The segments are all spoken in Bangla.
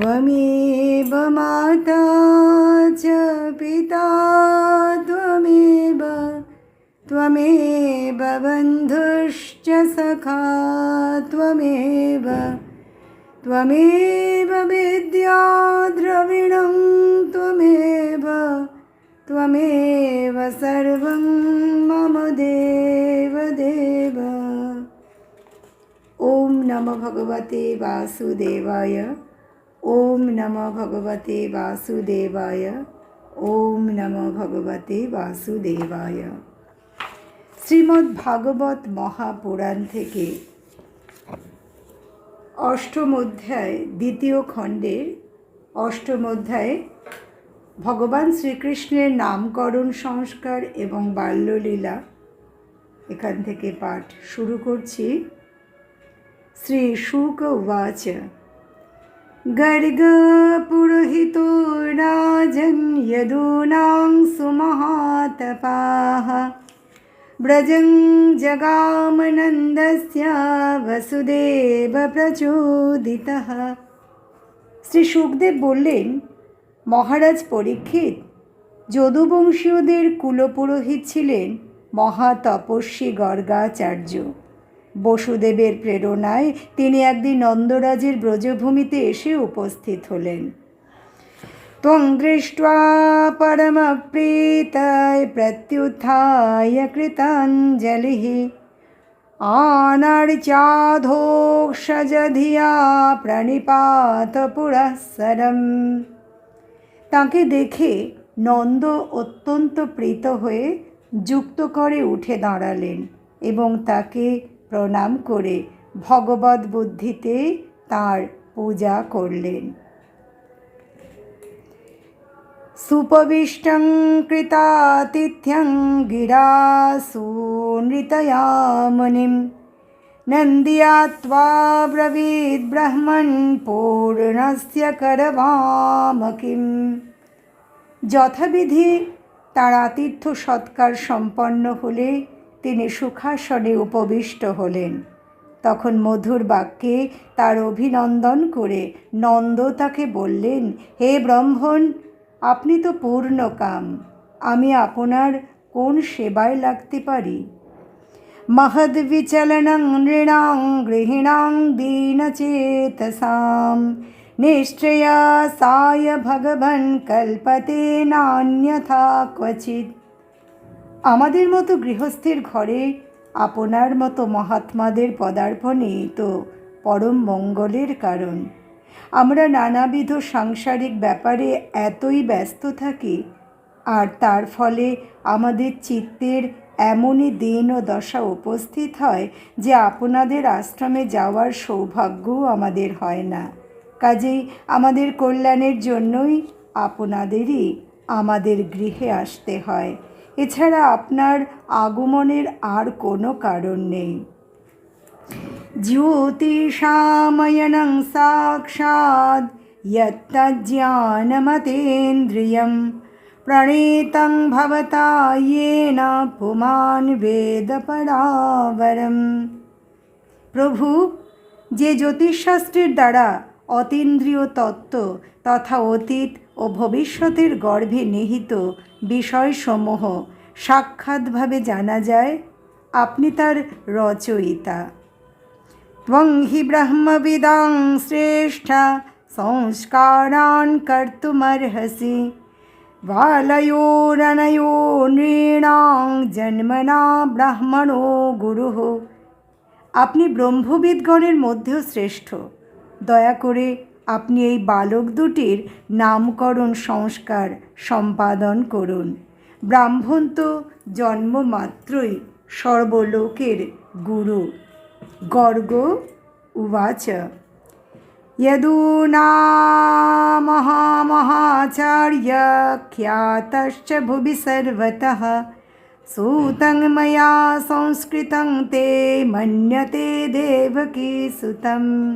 त्वमेव माता च पिता त्वमेव त्वमेव बन्धुश्च सखा त्वमेव त्वमेव विद्या द्रविणं त्वमेव त्वमेव सर्वं मम देव देव ॐ नमो भगवते वासुदेवाय। ওম নম ভগবতে বাসুদেবায়। ওম নম ভগবতে বাসুদেবায়। শ্রীমদ্ ভাগবত মহাপুরাণ থেকে অষ্টম অধ্যায়, দ্বিতীয় খণ্ডের অষ্টম অধ্যায়ে ভগবান শ্রীকৃষ্ণের নামকরণ সংস্কার এবং বাল্যলীলা এখান থেকে পাঠ শুরু করছি। শ্রী শুক উবাচা। गर्गपुरोहितो राजन् यदूनां सुमहातपाः व्रजं जगामनन्दस्य वसुदेव প্রচোদিতः শ্রী সুখদেব বললেন মহারাজ পরীক্ষিত যদুবংশীয়দের কুলপুরোহিত ছিলেন মহাতপস্বী গর্গাচার্য বসুদেবের প্রেরণায় তিনি একদিন নন্দরাজের ব্রজভূমিতে এসে উপস্থিত হলেন। ত্বং দৃষ্টা পরমপ্রীতায় প্রত্যুথায় কৃতাঞ্জলি। আনার্চাধোক্ষজধিয়া প্রণিপাত পুরঃসরম। তাকে দেখে নন্দ অত্যন্ত প্রীত হয়ে যুক্ত করে উঠে দাঁড়ালেন এবং তাকে প্রণাম করে ভগবত বুদ্ধিতে তার পূজা করলেন। সুপবিষ্টং কৃতাতিথ্যং গিরাসু নৃতয়ামনিম নন্দিয়াত্বা ব্রবীদ ব্রহ্মণ পূর্ণস্য করবামকিম। যথাবিধি তার আতিথ্য সৎকার সম্পন্ন হলে তিনি সুখাসনে উপবিষ্ট হলেন। তখন মধুর বাক্যে তার অভিনন্দন করে নন্দ তাকে বললেন, হে ব্রহ্মণ, আপনি তো পূর্ণকাম আমি আপনার কোন সেবায় লাগতে পারি? মহদ্বিচলনং নৃণাং গৃহিণাং দীনচেতসাম নিশ্চয়াসায় ভগবন কল্পতে নান্যথা ক্বচিৎ। আমাদের মতো গৃহস্থের ঘরে আপনার মতো মহাত্মাদের পদার্পণে তো পরম মঙ্গলের কারণ। আমরা নানাবিধ সাংসারিক ব্যাপারে এতই ব্যস্ত থাকি, আর তার ফলে আমাদের চিত্তের এমনই দিন ও দশা উপস্থিত হয় যে আপনাদের আশ্রমে যাওয়ার সৌভাগ্যও আমাদের হয় না। কাজেই আমাদের কল্যাণের জন্যই আপনাদেরই আমাদের গৃহে আসতে হয়। এছাড়া আপনার আগমনের আর কোনো কারণ নেই ज्योतिषामयनं साक्षात् यत्तज्ज्ञानमतेन्द्रियं प्रणीतं भवता येन पुमान् বেদপরাবরম প্রভু যে জ্যোতিষশাস্ত্রের দ্বারা অতীন্দ্রিয় তত্ত্ব তথা অতীত ও ভবিষ্যতের গর্ভে নিহিত বিষয়সমূহ সাক্ষাৎভাবে জানা যায়। আপনি তার রচয়িতা। বংহি হি ব্রহ্মবিদাং শ্রেষ্ঠা সংস্কারান কর্তুমর্হসি। বালয়ো নৃণাং জন্মনা ব্রাহ্মণ ও গুরুহ আপনি ব্রহ্মবিদগণের মধ্যেও শ্রেষ্ঠ। দয়া করে আপনি এই বালক দুটির নামকরণ সংস্কার সম্পাদন করুন ব্রাহ্মণ তো জন্মমাত্রই সর্বলোকের গুরু গর্গ উবাচ यदूनामहामहाचार्य ख्यातश्च भुवि सर्वतः सूतं मया संस्कृतं ते मन्यते দেবকী সুতম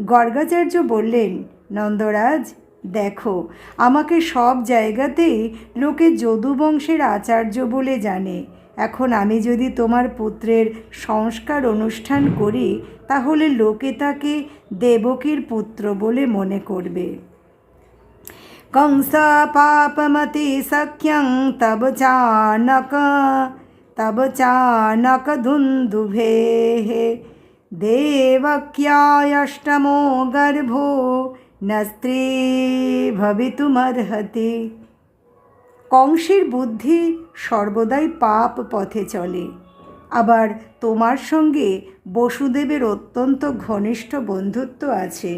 গর্গাচার্য বললেন নন্দরাজ দেখো আমাকে সব জায়গাতেই লোকে যদুবংশের আচার্য বলে জানে এখন আমি যদি তোমার পুত্রের সংস্কার অনুষ্ঠান করি তাহলে লোকে তাকে দেবকীর পুত্র বলে মনে করবে कंस पापमति सख्यं तब चानक तब चानक धुन्धुभेः देवक्यायष्टमो गर्भो न स्त्री भवितुमर्हति কংসের বুদ্ধি সর্বদাই পাপ পথে চলে আবার তোমার সঙ্গে বসুদেবের অত্যন্ত ঘনিষ্ঠ বন্ধুত্ব আছে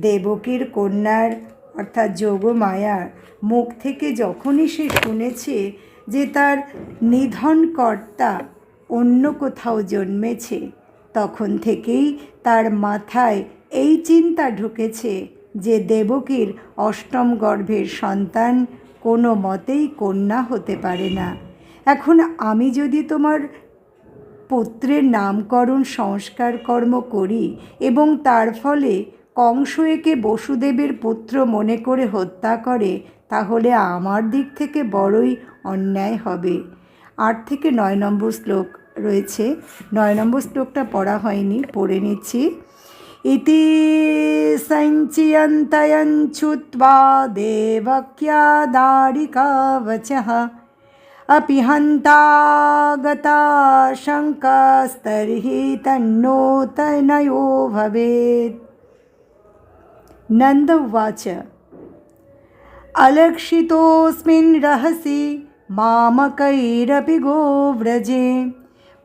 দেবকীর কন্যার অর্থাৎ যোগমায়ার মুখ থেকে যখনই সে শুনেছে যে তার নিধন কর্তা অন্য কোথাও জন্মেছে তখন থেকেই তার মাথায় এই চিন্তা ঢুকেছে যে দেবকীর অষ্টম গর্ভের সন্তান কোনো মতেই কন্যা হতে পারে না। এখন আমি যদি তোমার পুত্রের নামকরণ, সংস্কার কর্ম করি এবং তার ফলে কংস একে বসুদেবের পুত্র মনে করে হত্যা করে, তাহলে আমার দিক থেকে বড়ই অন্যায় হবে। আট থেকে নয় নম্বর শ্লোক। রয়েছে নয় নম্বর শ্লোকটা পড়া হয়নি পড়ে নিচ্ছি ইতি সঞ্চিয়ন্তয়ঞ্ছুত্বা দেবক্যা দারিকা বচः अपि हन्ता गता शङ्कास्तर्हि तन्नो तनयो भवेत् नन्द उवाच अलक्षितोऽस्मिन् रहसि मामकैरपि गोव्रजे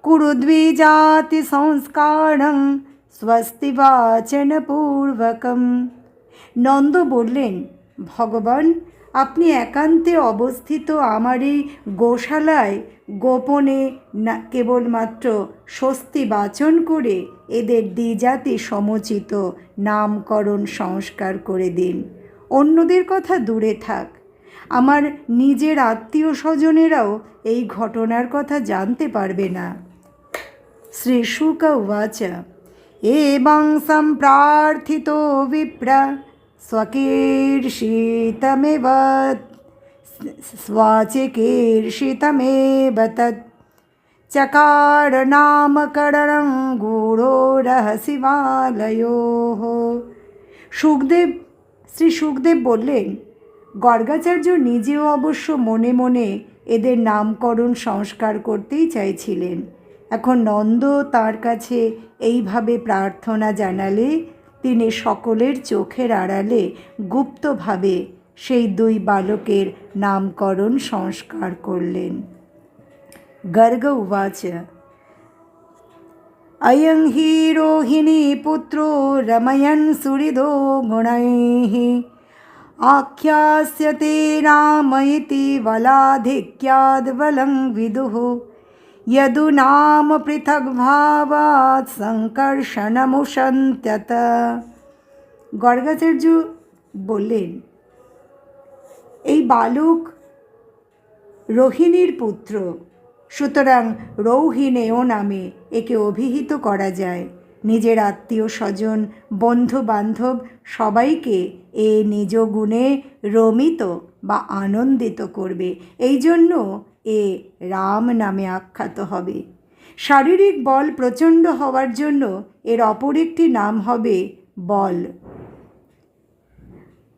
কুরুদ্বিজাতিসংস্কারং স্বস্তি বাচনপূর্বকম নন্দ বললেন, ভগবান, আপনি একান্তে অবস্থিত আমার এই গোশালায় গোপনে না কেবলমাত্র স্বস্তি বাচন করে এদের দ্বিজাতি সমচিত নামকরণ সংস্কার করে দিন। অন্যদের কথা দূরে থাক। আমার নিজের আত্মীয় স্বজনেরাও এই ঘটনার কথা জানতে পারবে না। শ্রীশুক উবাচ एवं सम्प्रार्थितो विप्र स्वकीर्षितमिव स्वाचिकीर्षितमेव तत् चकार नामकरणं गूढो रहसिवालयोः সুখদেব শ্রী সুখদেব বললেন গর্গাচার্য নিজেও অবশ্য মনে মনে এদের নামকরণ সংস্কার করতেই চাইছিলেন এখন নন্দ তার কাছে এইভাবে প্রার্থনা জানালে, তিনি সকলের চোখের আড়ালে গুপ্তভাবে সেই দুই বালকের নামকরণ সংস্কার করলেন। গর্গ উবাচ। অয়ং হি রোহিণী পুত্র রময়ন সুহৃদ গুণৈঃ। আখ্যাস্যতে রাম ইতি বলাধিক্যাদ্বলং বিদুः। यदुनाम पृथग्भावात् সংকর্ষণমুসন্ত্যত গর্গাচার্য বললেন এই বালক রোহিণীর পুত্র সুতরাং রৌহিণেয় নামে একে অভিহিত করা যায় নিজের আত্মীয় স্বজন বন্ধু বান্ধব সবাইকে এ নিজ গুণে রমিত বা আনন্দিত করবে এই জন্য এ রাম নামে আখ্যাত হবে। শারীরিক বল প্রচণ্ড হওয়ার জন্য এর অপর একটি নাম হবে বল।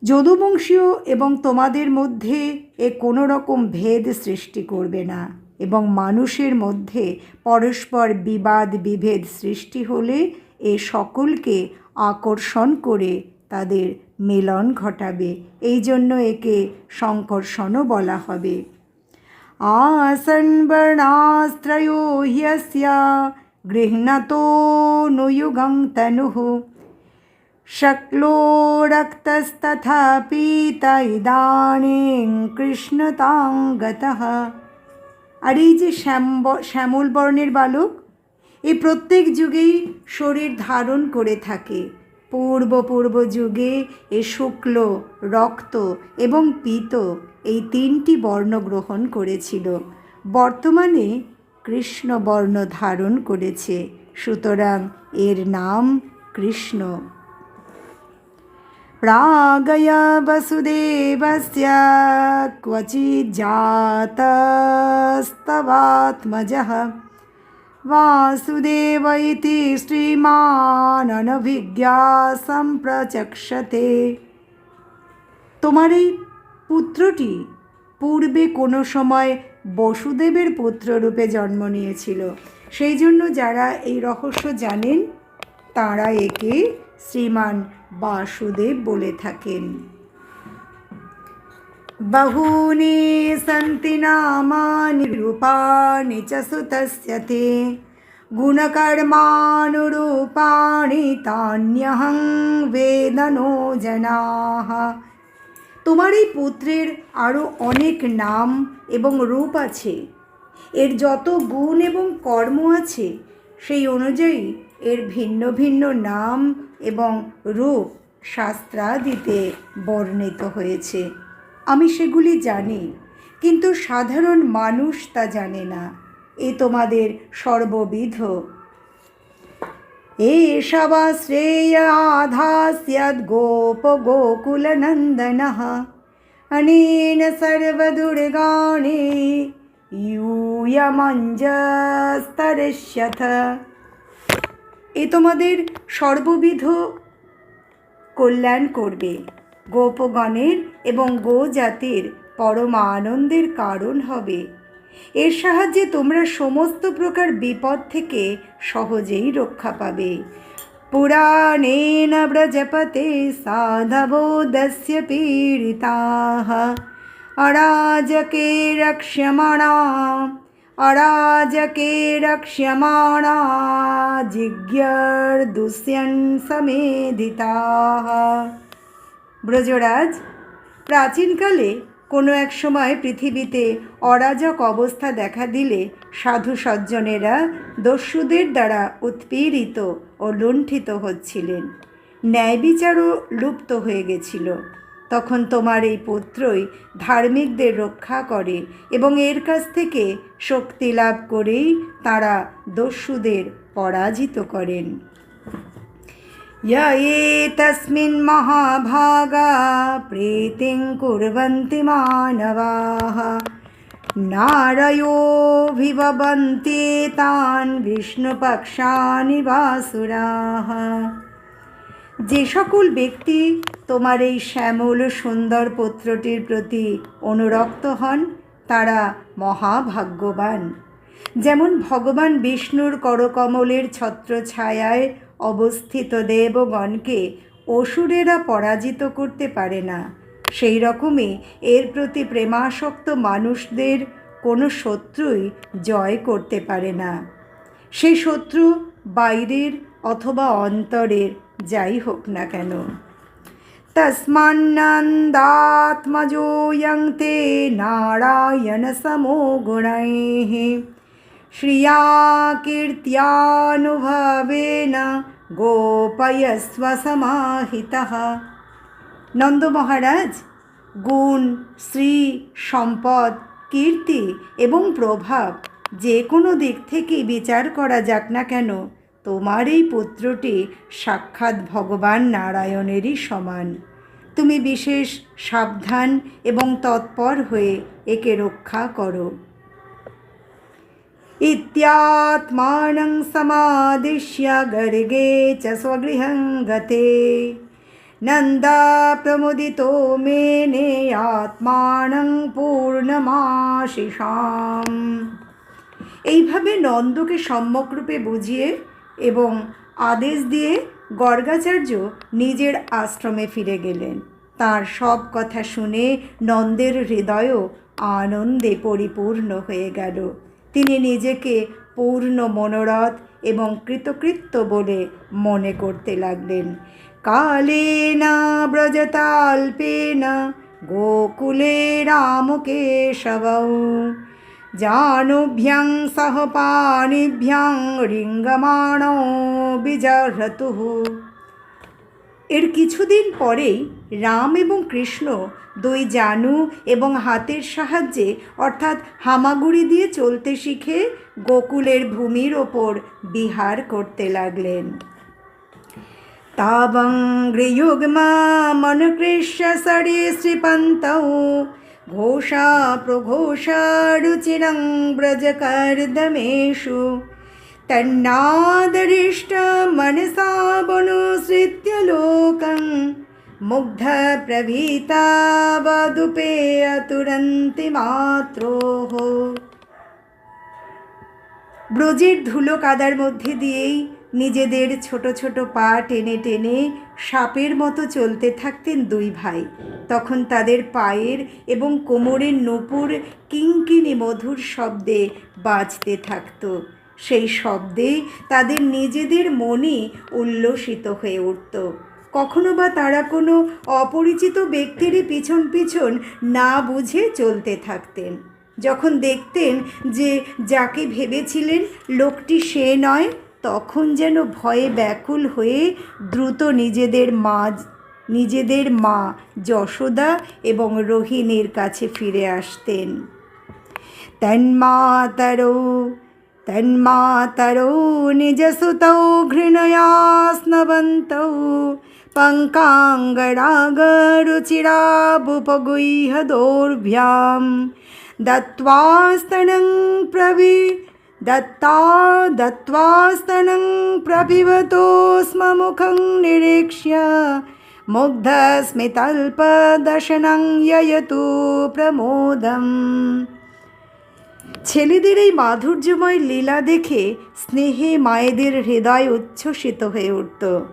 যদুবংশীয় এবং তোমাদের মধ্যে এ কোনো রকম ভেদ সৃষ্টি করবে না এবং মানুষের মধ্যে পরস্পর বিবাদ বিভেদ সৃষ্টি হলে এ সকলকে আকর্ষণ করে তাদের মিলন ঘটাবে। এই জন্য একে সংকর্ষণও বলা হবে। आसन्वर्णास्त्रयो ह्यस्य गृह्णतोऽनुयुगं तनुः शक्लो रक्तस्तथा पीत ইদানীং কৃষ্ণতাং গতः আর এই যে শ্যাম শ্যামল বর্ণের বালক এ প্রত্যেক যুগেই শরীর ধারণ করে থাকে পূর্ব পূর্ব যুগে এ শুক্ল রক্ত এবং পীত এই তিনটি বর্ণ গ্রহণ করেছিল বর্তমানে কৃষ্ণ বর্ণ ধারণ করেছে সুতরাং এর নাম কৃষ্ণ प्रागया वसुदेवस्य क्वचिज्जातस्तवात्मजः वासुदेव इति শ্রীমানভিজ্ঞা সম্প্রচক্ষতে তোমার এই পুত্রটি পূর্বে কোনো সময় বসুদেবের পুত্ররূপে জন্ম নিয়েছিল সেই জন্য যারা এই রহস্য জানেন তারা একে শ্রীমান বাসুদেব বলে থাকেন बहूनि सन्ति नामानि रूपाणि च सुतस्य ते गुणकर्मानुरूपाणि तान्यहं वेदनो जनाः তোমার এই পুত্রের আরও অনেক নাম এবং রূপ আছে এর যত গুণ এবং কর্ম আছে সেই অনুযায়ী এর ভিন্ন ভিন্ন নাম এবং রূপ শাস্ত্রাদিতে বর্ণিত হয়েছে আমি সেগুলি জানি কিন্তু সাধারণ মানুষ তা জানে না এ তোমাদের সর্ববিধ एषा वा श्रेयाधास्यद्गोपगोकुलनन्दनः अनेन सर्वदुर्गाणि यूयमञ्जस्तरिष्यथ এ তোমাদের সর্ববিধ কল্যাণ করবে গোপগণের এবং গো জাতির পরম আনন্দের কারণ হবে। এর সাহায্যে তোমরা সমস্ত প্রকার বিপদ থেকে সহজেই রক্ষা পাবে। পুরাণেন ব্রজপতে সাধবো দস্য পীড়িতাः। অরাজকে রক্ষ্যমাণা অরাজকে রক্ষ্যমাণা, জিজ্ঞর্দুষ্যন সমেধিতাः। ব্রজরাজ, প্রাচীনকালে কোনো এক সময় পৃথিবীতে অরাজক অবস্থা দেখা দিলে সাধু সজ্জনেরা দস্যুদের দ্বারা উৎপীড়িত ও লুণ্ঠিত হচ্ছিলেন। ন্যায় বিচারও লুপ্ত হয়ে গেছিল। তখন তোমার এই পুত্রই ধার্মিকদের রক্ষা করে এবং এর কাছ থেকে শক্তি লাভ করেই তারা দস্যুদের পরাজিত করেন। य एतस्मिन् महाभागा प्रीतिं कुर्वन्ति मानवाः नारयोऽभिवबन्ति तान् বিষ্ণুপক্ষানি বাসুরাহ যে সকল ব্যক্তি তোমার এই শ্যামল সুন্দর পুত্রটির প্রতি অনুরক্ত হন তারা মহাভাগ্যবান যেমন ভগবান বিষ্ণুর করকমলের ছত্রছায়ায় অবস্থিত দেবগণকে অসুরেরা পরাজিত করতে পারে না। সেই রকমই এর প্রতি প্রেমাসক্ত মানুষদের কোনো শত্রুই জয় করতে পারে না। সেই শত্রু বাইরের অথবা অন্তরের, যাই হোক না কেন। তসমান্নন্দাত্মজোয়ংতে নারায়ণ সমো গুণৈ শ্রিয়া কীর্ত্যানুভবেন গোপয়স্ব সমাহিতः নন্দ মহারাজ গুণ শ্রী সম্পদ কীর্তি এবং প্রভাব যে কোনো দিক থেকে বিচার করা যাক না কেন তোমার এই পুত্রটি সাক্ষাৎ ভগবান নারায়ণেরই সমান। তুমি বিশেষ সাবধান এবং তৎপর হয়ে একে রক্ষা করো। इत्यात्मानं समादिश्य गर्गे च स्वगृहं गते नन्दा प्रमुदितो मेने আত্মানং পূর্ণমাশিসাম এইভাবে নন্দকে সম্যকরূপে বুঝিয়ে এবং আদেশ দিয়ে গর্গাচার্য নিজের আশ্রমে ফিরে গেলেন তার সব কথা শুনে নন্দের হৃদয়ও আনন্দে পরিপূর্ণ হয়ে গেল তিনি নিজেকে পূর্ণ মনোরথ এবং কৃতকৃত্য বলে মনে করতে লাগলেন। কালেনা ব্রজতাল্পেনা গোকুলে রামকেশবৌ জানুভ্যাং সহ পাণিভ্যাং রিঙ্গমাণ বিজহতুঃ এর কিছুদিন পরেই রাম এবং কৃষ্ণ দুই জানু এবং হাতের সাহায্যে, অর্থাৎ হামাগুড়ি দিয়ে চলতে শিখে গোকুলের ভূমির ওপর বিহার করতে লাগলেন। তাবং গৃহগমা সরে শ্রীপন্ত, ঘোষা প্রঘোষা রুচিরং ব্রজকর্দমেশু तन्नादरिष्टमनसा वनुसृत्य लोकं मुग्धप्रभीता वदुपे अतुरन्ति মাত্রোহ ব্রজের ধুলো কাদার মধ্যে দিয়েই নিজেদের ছোট ছোট পা টেনে টেনে সাপের মতো চলতে থাকতেন দুই ভাই তখন তাদের পায়ের এবং কোমরের নূপুর কিঙ্কিনি মধুর শব্দে বাজতে থাকতো সেই শব্দে তাদের নিজেদের মনে উল্লসিত হয়ে উঠত। কখনো বা তারা কোনো অপরিচিত ব্যক্তিরই পিছন পিছন না বুঝে চলতে থাকতেন। যখন দেখতেন যে যাকে ভেবেছিলেন লোকটি সে নয়, তখন যেন ভয়ে ব্যাকুল হয়ে দ্রুত নিজেদের মা নিজেদের মা যশোদা এবং রোহিণীর কাছে ফিরে আসতেন। তন্মাতরো तन्मातरौ निजसुतौ घृणया स्नवन्तौ पङ्काङ्गरागरुचिराबुपगुह्यदोर्भ्यां दत्त्वा स्तनं प्रवि दत्ता दत्त्वा स्तनं प्रपिबतो स्म मुखं निरीक्ष्य मुग्धस्मितल्पदशनं ययतु प्रमोदम् ছেলেদের এই মাধুর্যময় লীলা দেখে স্নেহে মায়েদের হৃদয় উচ্ছ্বসিত হয়ে উঠত।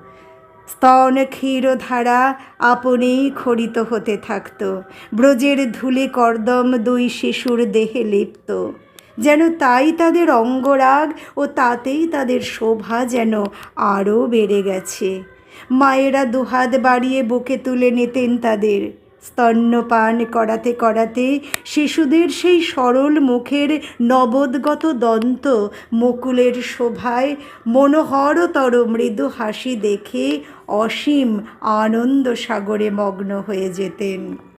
স্তন ক্ষীরধারা আপনেই খরিত হতে থাকত। ব্রজের ধুলে কর্দম দুই শিশুর দেহে লিপ্ত। যেন তাই তাদের অঙ্গরাগ ও তাতেই তাদের শোভা যেন আরও বেড়ে গেছে। মায়েরা দুহাত বাড়িয়ে বুকে তুলে নিতেন তাদের। স্তন্যপান করাতে করাতে শিশুদের সেই সরল মুখের নবদগত দন্ত মুকুলের শোভায় মনোহরতর মৃদু হাসি দেখে অসীম আনন্দ সাগরে মগ্ন হয়ে যেতেন।